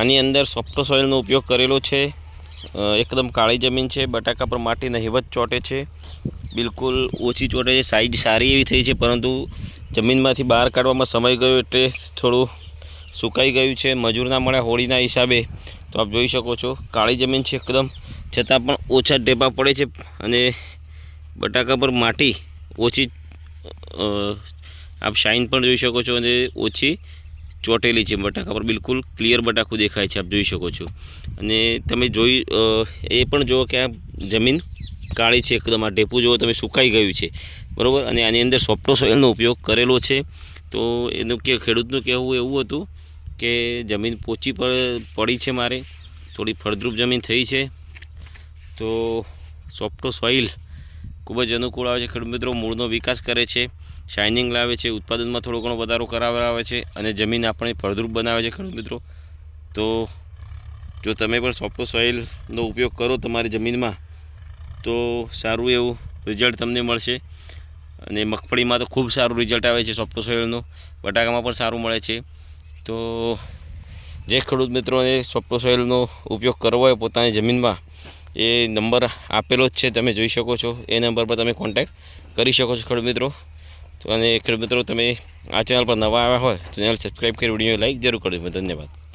આની અંદર સોફ્ટ સોઇલનો ઉપયોગ કરેલો છે. એકદમ કાળી જમીન છે, બટાકા પર માટી નહિવત ચોટે છે. બિલકુલ ઓછી ચોટે છે, સાઈઝ સારી એવી થઈ છે, પરંતુ જમીનમાંથી બહાર કાઢવામાં સમય ગયો એટલે થોડું સુકાઈ ગયું છે. મજૂર ના મળ્યા હોળીના હિસાબે. તો આપ જોઈ શકો છો, કાળી જમીન છે એકદમ. છતાં પણ ઓછા ઢેપા પડે છે અને બટાકા પર માટી ઓછી આપ શાઇન પણ જોઈ શકો છો અને ઓછી ચોટેલી છે બટાકા પર બિલકુલ ક્લિયર બટાકું દેખાય છે, આપ જોઈ શકો છો. અને તમે જોઈ એ પણ જુઓ કે આ જમીન કાળી છે, એકદમ આ ઢેપું જુઓ, તમે સુકાઈ ગયું છે. બરાબર? અને આની અંદર સોફ્ટો સોઇલનો ઉપયોગ કરેલો છે. તો એનું કે, ખેડૂતનું કહેવું એવું હતું કે જમીન પોચી પર, પડી છે મારે. થોડી ફળદ્રુપ જમીન થઈ છે. તો સોફ્ટો સોઇલ ખૂબ જ અનુકૂળ આવે છે. ખેડૂત મિત્રો, મૂળનો વિકાસ કરે છે શાઇનિંગ લાવે છે, ઉત્પાદનમાં થોડો ઘણો વધારો કરાવે છે અને જમીન આપણે ફળદ્રુપ બનાવે છે ખેડૂત મિત્રો. તો જો તમે પણ સોફ્ટ સોઇલનો ઉપયોગ કરો તમારી જમીનમાં, તો સારું એવું રિઝલ્ટ તમને મળશે. અને મગફળીમાં તો ખૂબ સારું રિઝલ્ટ આવે છે સોફ્ટ સોઇલનું બટાકામાં પણ સારું મળે છે. તો જે ખેડૂત મિત્રોને સોફ્ટ સોઇલનો ઉપયોગ કરવો હોય પોતાની જમીનમાં એ નંબર આપેલો જ છે, તમે જોઈ શકો છો. એ નંબર પર તમે કોન્ટેક્ટ કરી શકો છો, ખેડૂત મિત્રો. અને ખેડૂત મિત્રો, તમે આ ચેનલ પર નવા આવ્યા હોય તો ચેનલ સબસ્ક્રાઈબ કરી વીડિયો લાઈક જરૂર કરજો. ધન્યવાદ.